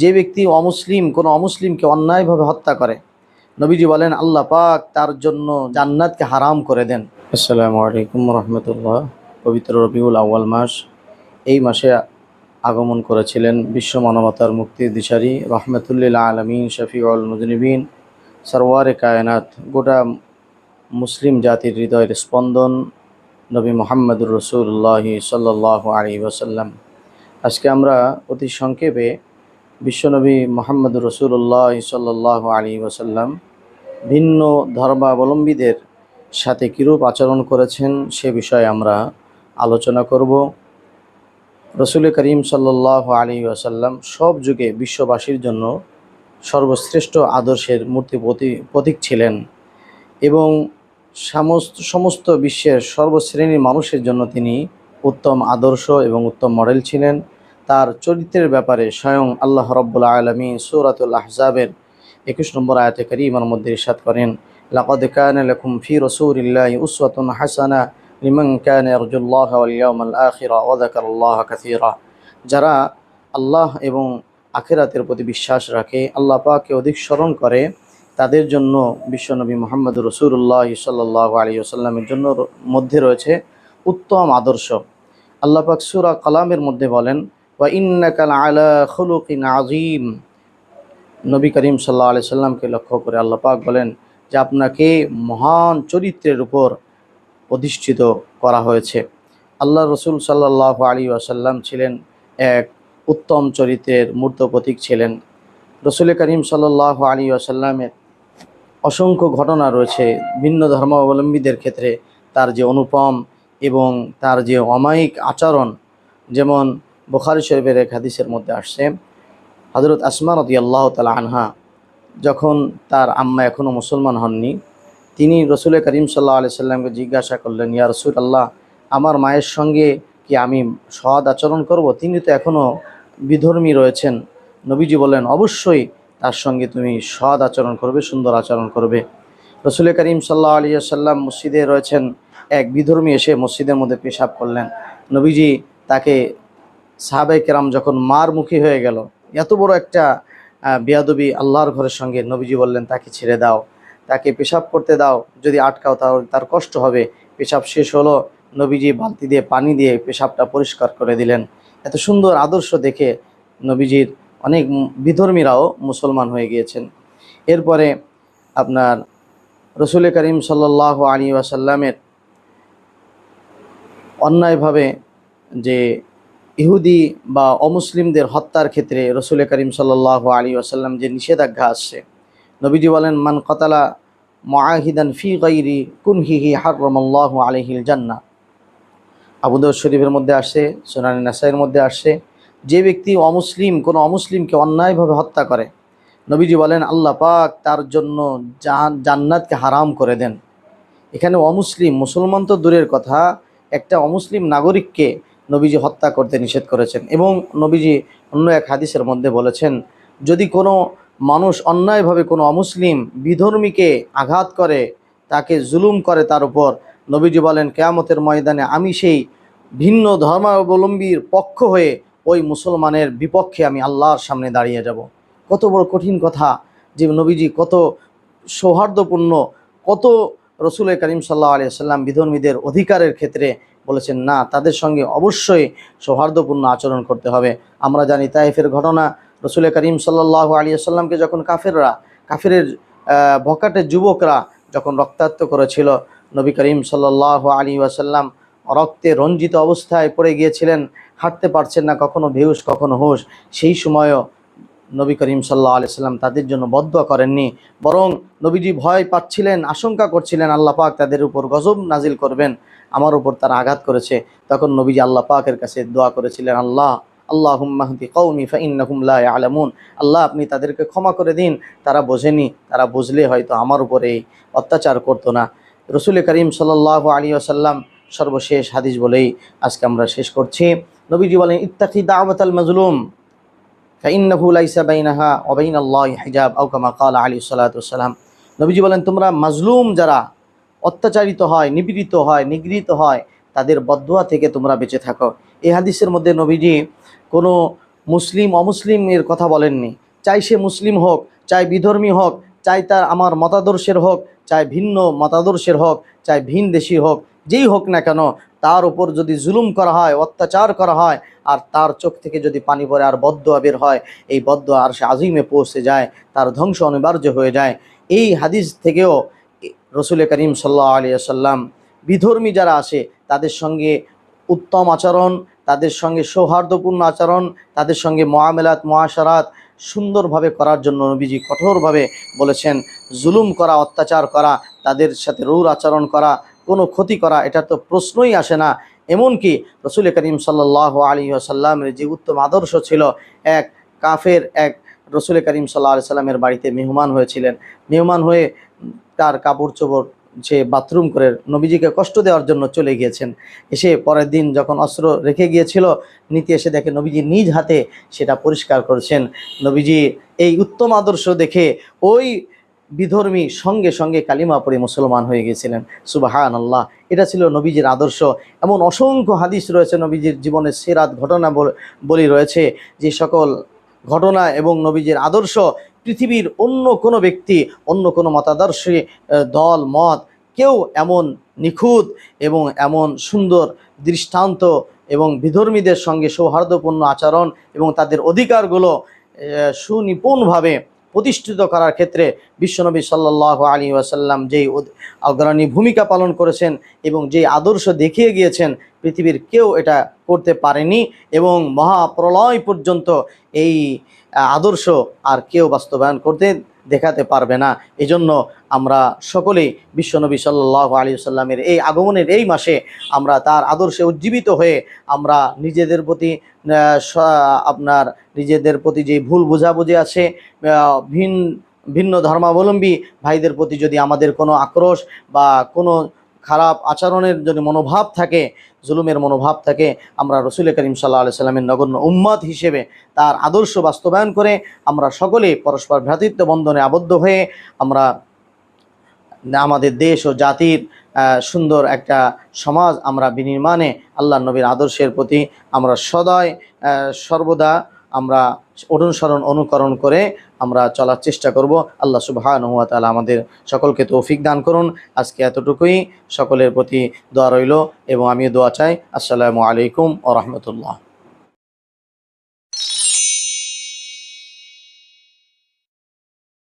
যে ব্যক্তি অমুসলিম, কোনো অমুসলিমকে অন্যায়ভাবে হত্যা করে, নবীজি বলেন, আল্লাহ পাক তার জন্য জান্নাতকে হারাম করে দেন। আসসালামু আলাইকুম রহমতুল্লাহ। পবিত্র রবিউল আউ্য়াল মাস। এই মাসে আগমন করেছিলেন বিশ্ব মানবতার মুক্তির দিশারি রহমতুল্লিল আলমিন শফিউল মুজনিবিন। সরওয়ারে কায়নাত, গোটা মুসলিম জাতির হৃদয়ের স্পন্দন নবী মোহাম্মদুর রসুল্লাহ সাল্লাহ আলী ওসাল্লাম আজকে আমরা অতি সংক্ষেপে বিশ্বনবী মোহাম্মদুর রসুল্লাহ সাল্লাহ আলী ওসাল্লাম ভিন্ন ধর্মাবলম্বীদের সাথে কীরূপ আচরণ করেছেন সে বিষয়ে আমরা আলোচনা করব। রসুল করিম সাল্লাহ আলী ওসাল্লাম সব যুগে বিশ্ববাসীর জন্য সর্বশ্রেষ্ঠ আদর্শের মূর্তি প্রতি- প্রতীক ছিলেন এবং সমস্ত সমস্ত বিশ্বের সর্বশ্রেণীর মানুষের জন্য তিনি উত্তম আদর্শ এবং উত্তম মডেল ছিলেন। তার চরিত্রের ব্যাপারে স্বয়ং আল্লাহ রব্বুল্লা আলমী সৌরাতুল আহজাবের একুশ নম্বর আয়াতে করিমার মধ্যে ইরশাদ করেন, লাকাদ কানা লাকুম ফি রাসূলিল্লাহি উসওয়াতুন হাসানা লিমান কানা ইয়ারজুল্লাহ ওয়াল ইয়াউমাল আখিরা ওয়া যাকারাল্লাহ কাসীরা। যারা আল্লাহ এবং আখিরাতের প্রতি বিশ্বাস রাখে, আল্লাহ অধিক স্মরণ করে, তাদের জন্য বিশ্বনবী মোহাম্মদ রসুল্লাহ সাল্লাহ আলী আসাল্লামের জন্য মধ্যে রয়েছে উত্তম আদর্শ। আল্লাহ পাক সুরা কালামের মধ্যে বলেন আলা আজিম নবী করিম সাল্লাহ আলি সাল্লামকে লক্ষ্য করে আল্লাহ পাক বলেন যে আপনাকে মহান চরিত্রের উপর অধিষ্ঠিত করা হয়েছে। আল্লাহ রসুল সাল্লাহ আলী আসাল্লাম ছিলেন এক উত্তম চরিত্রের মূর্ত প্রতীক ছিলেন। রসুল করিম সাল্লাহ আলী আসাল্লামের অসংখ্য ঘটনা রয়েছে ভিন্ন ধর্মাবলম্বীদের ক্ষেত্রে। তার যে অনুপম এবং তার যে অমায়িক আচরণ, যেমন বুখারি শরীফের এক হাদিসের মধ্যে আসছে হজরত আসমা রদি আল্লাহ তালা আনহা যখন তার আম্মা এখনও মুসলমান হননি, তিনি রসুল করিম সাল্লাহ আলি সাল্লামকে জিজ্ঞাসা করলেন, ইয়া রসুল আল্লাহ আমার মায়ের সঙ্গে কি আমি সৎ আচরণ করব? তিনি তো এখনও বিধর্মী রয়েছেন। নবীজি বলেন অবশ্যই তার সঙ্গে তুমি সৎ আচরণ করবে, সুন্দর আচরণ করবে। রসুল করিম সাল্লাহ আলী সাল্লাম মসজিদে রয়েছেন, এক বিধর্মী এসে মসজিদের মধ্যে পেশাব করলেন। নবীজি তাকে সাহাবাই কেরাম যখন মার মুখী হয়ে গেল, এত বড় একটা বেয়াদবি আল্লাহর ঘরের সঙ্গে নবীজি বললেন, তাকে ছেড়ে দাও, তাকে পেশাব করতে দাও, যদি আটকাও তাহলে তার কষ্ট হবে। পেশাব শেষ হলো, নবীজি বালতি দিয়ে পানি দিয়ে পেশাবটা পরিষ্কার করে দিলেন। এত সুন্দর আদর্শ দেখে নবীজির অনেক বিধর্মীরাও মুসলমান হয়ে গিয়েছেন। এরপরে আপনার রসুল করিম সাল্লাহ আলী ওয়াসাল্লামের অন্যায়ভাবে যে ইহুদি বা অমুসলিমদের হত্যার ক্ষেত্রে রসুল করিম সাল্লাহ আলী ওয়াসাল্লাম যে নিষেধাজ্ঞা আসছে, নবীজি বলেন, মান কতালা মাহিদান ফি গৈরি কুনহিহি হারমাল্লাহ আলহিল জান্না আবুদর শরীফের মধ্যে আসে সোনানি নাসাইয়ের মধ্যে আসছে, যে ব্যক্তি অমুসলিম, কোনো অমুসলিমকে অন্যায়ভাবে হত্যা করে, নবীজি বলেন, আল্লাহ পাক তার জন্য জান- জান্নাতকে হারাম করে দেন। এখানে অমুসলিম, মুসলমান তো দূরের কথা, একটা অমুসলিম নাগরিককে নবীজি হত্যা করতে নিষেধ করেছেন এবং নবীজি অন্য এক হাদিসের মধ্যে বলেছেন, যদি কোনো মানুষ অন্যায়ভাবে কোনো অমুসলিম বিধর্মীকে আঘাত করে, তাকে জুলুম করে তার উপর, নবীজি বলেন, কেয়ামতের ময়দানে আমি সেই ভিন্ন ধর্মাবলম্বীর পক্ষ হয়ে ওই মুসলমানের বিপক্ষে আমি আল্লাহর সামনে দাঁড়িয়ে যাব। কত বড় কঠিন কথা যে নবীজি কত সৌহার্দ্যপূর্ণ, কত রসুল করিম সাল্লাহ আলিয়া সাল্লাম বিধর্মীদের অধিকারের ক্ষেত্রে বলেছেন না তাদের সঙ্গে অবশ্যই সৌহার্দ্যপূর্ণ আচরণ করতে হবে। আমরা জানি তাইফের ঘটনা। রসুল করিম সাল্লাহ আলিয়া সাল্লামকে যখন কাফেররা কাফেরের আহ, ভকাটের যুবকরা যখন রক্তাক্ত করেছিল নবী করিম সাল্লাহ আলী ওয়াসাল্লাম রক্তে রঞ্জিত অবস্থায় পড়ে গিয়েছিলেন হাঁটতে পারছেন না কখনো বেহুশ কখনো হুশ সেই সময়ও নবী করিম সাল্লাহ আলি সাল্লাম তাদের জন্য বদ্ধ করেননি। বরং নবীজি ভয় পাচ্ছিলেন আশঙ্কা করছিলেন আল্লাহ পাক তাদের উপর গজব নাজিল করবেন। আমার উপর তারা আঘাত করেছে। তখন নবীজি আল্লাহ পাকের কাছে দোয়া করেছিলেন, আল্লাহ আল্লাহ হুম্মাহদি কৌমি ফাইন্নাহুম লা আলামুন আল্লাহ, আপনি তাদেরকে ক্ষমা করে দিন। তারা বোঝেনি, তারা বুঝলে হয়তো আমার উপরে অত্যাচার করতো না। রসুল করিম সাল্লাহ আলী আসাল্লাম সর্বশেষ হাদিস বলেই আজকে আমরা শেষ করছি। নবীজি বলেন ইত্তাকি দাওয়াত আল মাজলুম, ফাইন্নাহু বাইনাহা ওয়া বাইনাল্লাহি হিজাব। আও কামা ক্বালা আলী ওয়াসসালাম নবীজি বলেন, তোমরা মাজলুম যারা অত্যাচারিত হয়, নিপীড়িত হয়, নিগৃহীত হয়, তাদের বদুয়া থেকে তোমরা বেঁচে থাকো। এই হাদিসের মধ্যে নবীজি কোনো মুসলিম, অমুসলিমের কথা বলেননি। চাই সে মুসলিম হোক, চাই বিধর্মী হোক, চাই তার আমার মতাদর্শের হোক, চাই ভিন্ন মতাদর্শের হোক, চাই ভিন দেশি হোক, যেই হোক না কেন, তার উপর যদি জুলুম করা হয়, অত্যাচার করা হয়, আর তার চোখ থেকে যদি পানি পড়ে আর বদ্ধ বের হয়, এই বদ্ধ আর সে আজিমে পৌঁছে যায়, তার ধ্বংস অনিবার্য হয়ে যায়। এই হাদিস থেকেও রসুল করিম সাল্লাহ আলিয়া সাল্লাম বিধর্মী যারা আসে, তাদের সঙ্গে উত্তম আচরণ, তাদের সঙ্গে সৌহার্দ্যপূর্ণ আচরণ, তাদের সঙ্গে মহামেলাত, মহাসারাত সুন্দরভাবে করার জন্য নবীজি কঠোরভাবে বলেছেন, জুলুম করা, অত্যাচার করা, তাদের সাথে রৌর আচরণ করা, কোনো ক্ষতি করা, এটা তো প্রশ্নই আসে না। এমনকি রসুল করিম সাল্লাহ আলী আসাল্লামের যে উত্তম আদর্শ ছিল, এক কাফের, এক রসুল করিম সাল্লাহ আলি সাল্লামের বাড়িতে মেহমান হয়েছিলেন। মেহমান হয়ে তার কাপড় চোপড় সে বাথরুম করে নবীজিকে কষ্ট দেওয়ার জন্য চলে গিয়েছেন। এসে পরের দিন যখন অস্ত্র রেখে গিয়েছিল, নিতে এসে দেখে নবীজি নিজ হাতে সেটা পরিষ্কার করেছেন। নবীজি এই উত্তম আদর্শ দেখে ওই বিধর্মী সঙ্গে সঙ্গে কালিমা পড়ে মুসলমান হয়ে গিয়েছিলেন। সুবাহান আল্লাহ এটা ছিল নবীজির আদর্শ। এমন অসংখ্য হাদিস রয়েছে নবীজির জীবনের সেরাত ঘটনা বলি রয়েছে যে সকল ঘটনা এবং নবীজির আদর্শ পৃথিবীর অন্য কোনো ব্যক্তি, অন্য কোনো মতাদর্শী দল, মত কেউ এমন নিখুঁত এবং এমন সুন্দর, দৃষ্টান্ত এবং বিধর্মীদের সঙ্গে সৌহার্দ্যপূর্ণ আচরণ এবং তাদের অধিকারগুলো সুনিপুণভাবে প্রতিষ্ঠিত করার ক্ষেত্রে বিশ্বনবী সাল্লাহ আলী ওয়াসাল্লাম যেই অগ্রণী ভূমিকা পালন করেছেন এবং যেই আদর্শ দেখিয়ে গিয়েছেন, পৃথিবীর কেউ এটা করতে পারেনি এবং মহাপ্রলয় পর্যন্ত এই আদর্শ আর কেউ বাস্তবায়ন করতে দেখাতে পারবে না। এজন্য আমরা সকলেই বিশ্বনবী সাল্লাহ আলী সাল্লামের এই আগমনের এই মাসে আমরা তার আদর্শে উজ্জীবিত হয়ে আমরা নিজেদের প্রতি আপনার নিজেদের প্রতি যে ভুল বোঝাবুঝি আছে ভিন, ভিন্ন ধর্মাবলম্বী ভাইদের প্রতি যদি আমাদের কোনো আক্রোশ বা কোনো খারাপ আচরণের যদি মনোভাব থাকে, জুলুমের মনোভাব থাকে, আমরা রসুল করিম সাল্লাহ আলি সাল্লামের নগণ্য উম্মত হিসেবে তার আদর্শ বাস্তবায়ন করে আমরা সকলে পরস্পর ভ্রাতৃত্ব বন্ধনে আবদ্ধ হয়ে আমরা আমাদের দেশ ও জাতির সুন্দর একটা সমাজ আমরা বিনির্মাণে আল্লাহ নবীর আদর্শের প্রতি আমরা সদয় সর্বদা আমরা অনুসরণ, অনুকরণ করে আমরা চলার চেষ্টা করব। আল্লাহ সুবাহান হুয়া তালা আমাদের সকলকে তৌফিক দান করুন। আজকে এতটুকুই। সকলের প্রতি দোয়া রইল এবং আমিও দোয়া চাই। আসসালামু আলাইকুম ও রহমতুল্লাহ।